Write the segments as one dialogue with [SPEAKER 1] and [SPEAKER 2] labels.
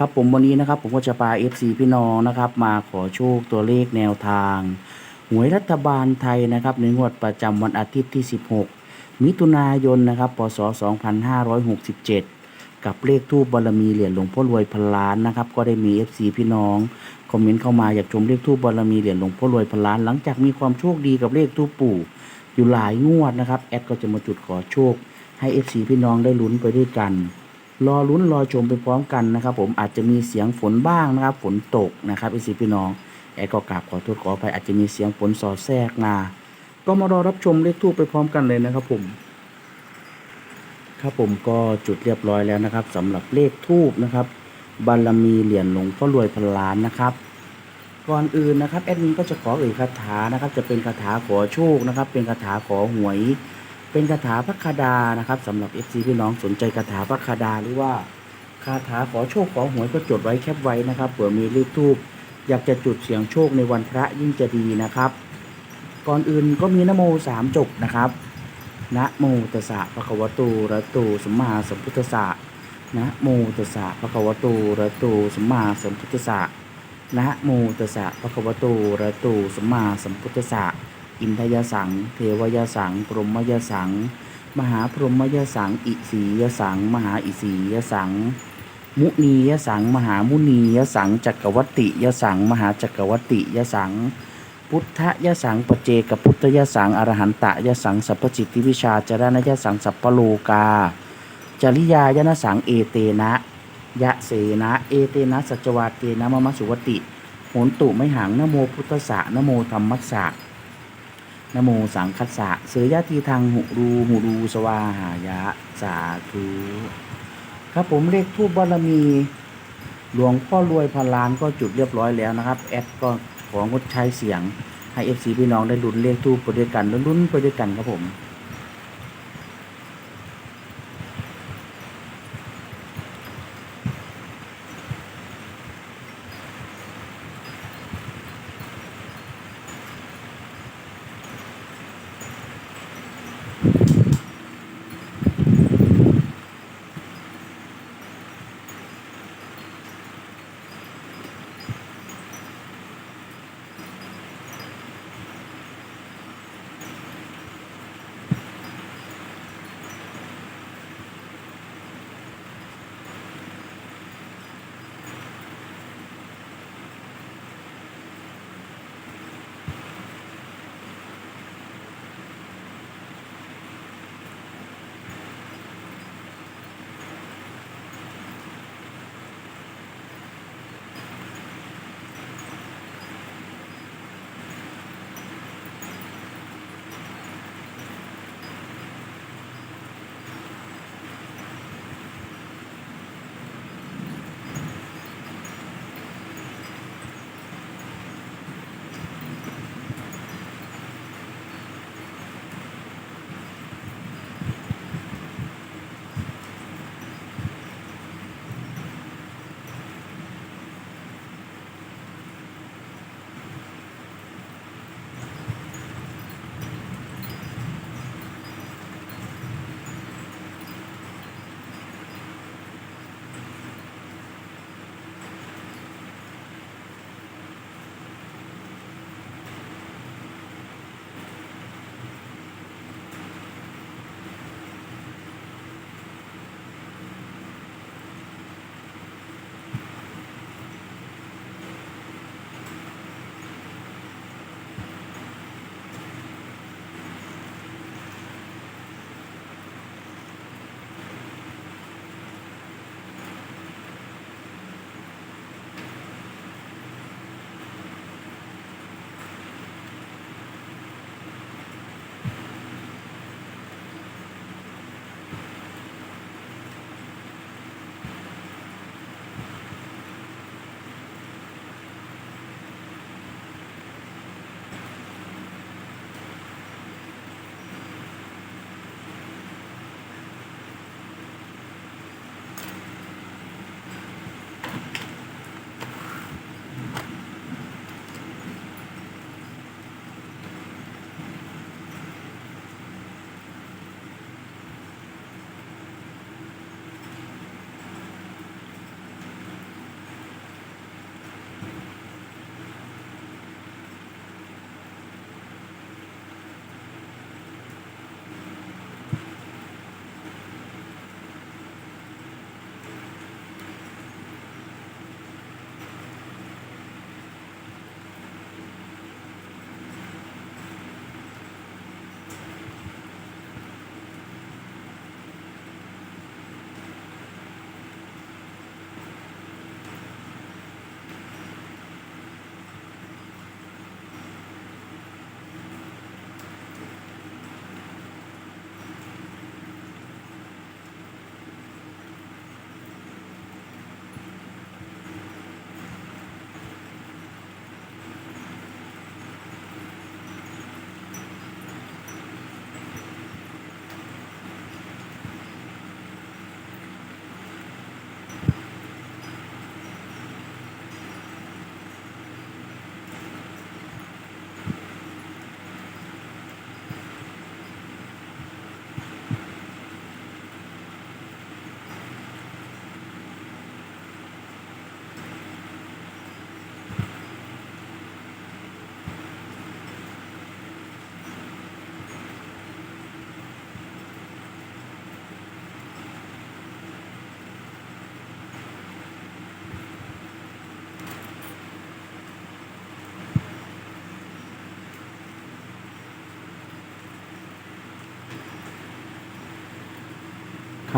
[SPEAKER 1] ครับผมวันนี้นะครับผมก็จะพา FC พี่น้องนะครับ มาขอโชคตัวเลขแนวทางหวยรัฐบาลไทยนะครับในงวดประจำวันอาทิตย์ที่ 16 มิถุนายนนะครับพศ 2567 กับเลขทูบบารมีเหรียญหลวงพ่อรวยพันล้านนะครับก็ได้มี FC พี่น้องคอมเมนต์เข้ามาอยากชมเลขทูบบารมีเหรียญหลวงพ่อรวยพันล้าน หลังจากมีความโชคดีกับเลขทูบปู่อยู่หลายงวดนะครับแอดก็จะมาจุดขอโชคให้ FC พี่น้องได้ลุ้นไปด้วยกัน รอลุ้นรอชมไปพร้อมกันนะครับ ผมอาจจะมีเสียงฝนบ้างนะครับ ฝนตกนะครับ FC พี่น้องแอดก็กราบขอโทษขออภัยอาจจะมีเสียงฝนสอดแทรกมาก็มารอรับชมเลขทูบไปพร้อมกันเลยนะครับ ผมครับผมก็จุดเรียบร้อยแล้วนะครับสำหรับเลขทูบนะครับ บารมีเหรียญหลวงพ่อรวยพันล้านนะครับก่อนอื่นนะครับแอดมินก็จะขอเอ่ยคาถานะครับ จะเป็นคาถาขอโชคนะครับ เป็นคาถาขอหวย เป็นคาถาพระคดานะครับสำหรับ FC พี่น้องสนใจคาถาพระคดาหรือว่าคาถาขอโชคขอหวยก็จดไว้แคปไว้นะครับเผื่อมีเลขทูบอยากจะจุดเสียงโชคในวันพระยิ่งจะดีนะครับ ก่อนอื่นก็มีนโมสามจบนะครับนะโมตัสสะภะคะวะโตระหะโตสัมมาสัมพุทธัสสะนะโมตัสสะภะคะวะโตระหะโตสัมมาสัมพุทธัสสะนะโมตัสสะภะคะวะโตระหะโตสัมมาสัมพุทธัสสะ อินทยสัง เทวยสัง พรหมยสัง มหาพรหมยสัง อิสียสัง มหาอิสียสัง มุนียสัง มหามุนียสัง จักรวัติยสัง มหาจักรวัติยสัง พุทธยสังปเจกพุทธยสัง อรหันตยสัง สัพพจิตติวิชาจารณยสัง สัพพโลกา จริยายนสัง เอเตนะ ยะเสนะ เอเตนะ สัจวาเตนะมมสุวติโหนตุไม่หังนโมพุทธะนโมธรรมัสสะ นโมสังคัสสะเสยยะทีทางหุรูหุรูสวาหายะ สาธุครับผมเลขทูบบารมี หลวงพ่อรวยพันล้านก็จุดเรียบร้อยแล้วนะครับ แอดก็ของดใช้เสียงให้เอฟซีพี่น้องได้ลุ้นเลขทูบไปด้วยกันลุ้นไปด้วยกันครับผม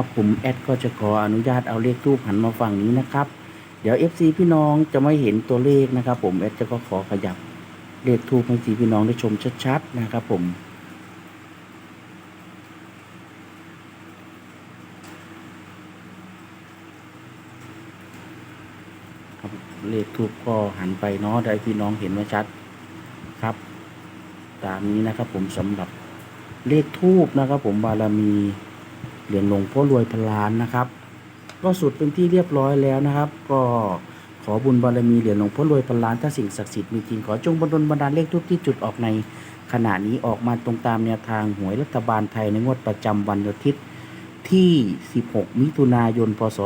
[SPEAKER 1] ครับ ผมแอดก็จะขออนุญาตเอาเลขทูปหันมาฝั่งนี้นะครับ เดี๋ยว FC พี่น้องจะไม่เห็นตัวเลขนะครับ ผมแอดจะก็ขอขยับเลขทูปให้สีพี่น้องได้ชมชัดๆนะครับ ผมครับเลขทูปก็หันไปเนาะได้พี่น้องเห็นว่าชัดครับ ตามนี้นะครับ ผมสำหรับเลขทูปนะครับ ผมบารมี เหรียญหลวงพ่อรวยพันล้านนะครับ ก็สุดเป็นที่เรียบร้อยแล้วนะครับ ก็ขอบุญบารมีเหรียญหลวงพ่อรวยพันล้านถ้าสิ่งศักดิ์สิทธิ์มีจริงขอจงบันดลบันดาลเลขทูปที่จุดออกในขณะนี้ออกมาตรงตามแนวทางหวยรัฐบาลไทยในงวดประจำวันอาทิตย์ที่ 16 มิถุนายน พศ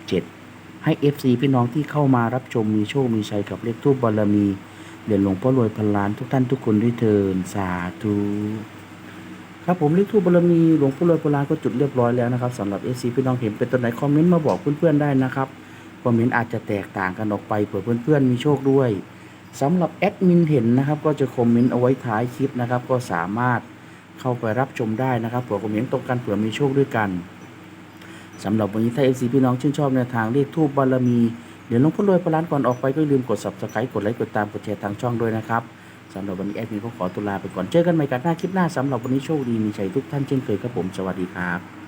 [SPEAKER 1] 2567 ให้ FC พี่น้องที่เข้ามารับชมมีโชค มีชัยกับเลขทูปบารมี เหรียญหลวงพ่อรวยพันล้านทุกท่านทุกคนด้วยเทินสาธุ ครับผมเลขทูปบารมีหลวงพ่อรวยพันล้านก็จุดเรียบร้อยแล้วนะครับสำหรับ FC พี่น้องเห็นเป็นตัวไหนคอมเมนต์มาบอกเพื่อนๆได้นะครับคอมเมนต์อาจจะแตกต่างกันออกไปเผื่อเพื่อนๆมีโชคด้วยสำหรับแอดมินเห็นนะครับ ก็จะคอมเมนต์เอาไว้ท้ายคลิปนะครับ ก็สามารถเข้าไปรับชมได้นะครับเผื่อคอมเมนต์ตรงกันเผื่อมีโชคด้วยกันสำหรับวันนี้ถ้าเอซีพี่น้องชื่นชอบในทางเลขทูบบารมีเดี๋ยวหลวงพ่อรวยพลานก่อนออกไปก็ลืมกด subscribe กดไลค์กดตามกดแชร์ทางช่องด้วยนะครับ สำหรับวันนี้แอดมินก็ขอตุลาไปก่อนเจอกันใหม่กันหน้าคลิปหน้าสำหรับวันนี้โชคดีมีชัยทุกท่านเช่นเคยครับผมสวัสดีครับ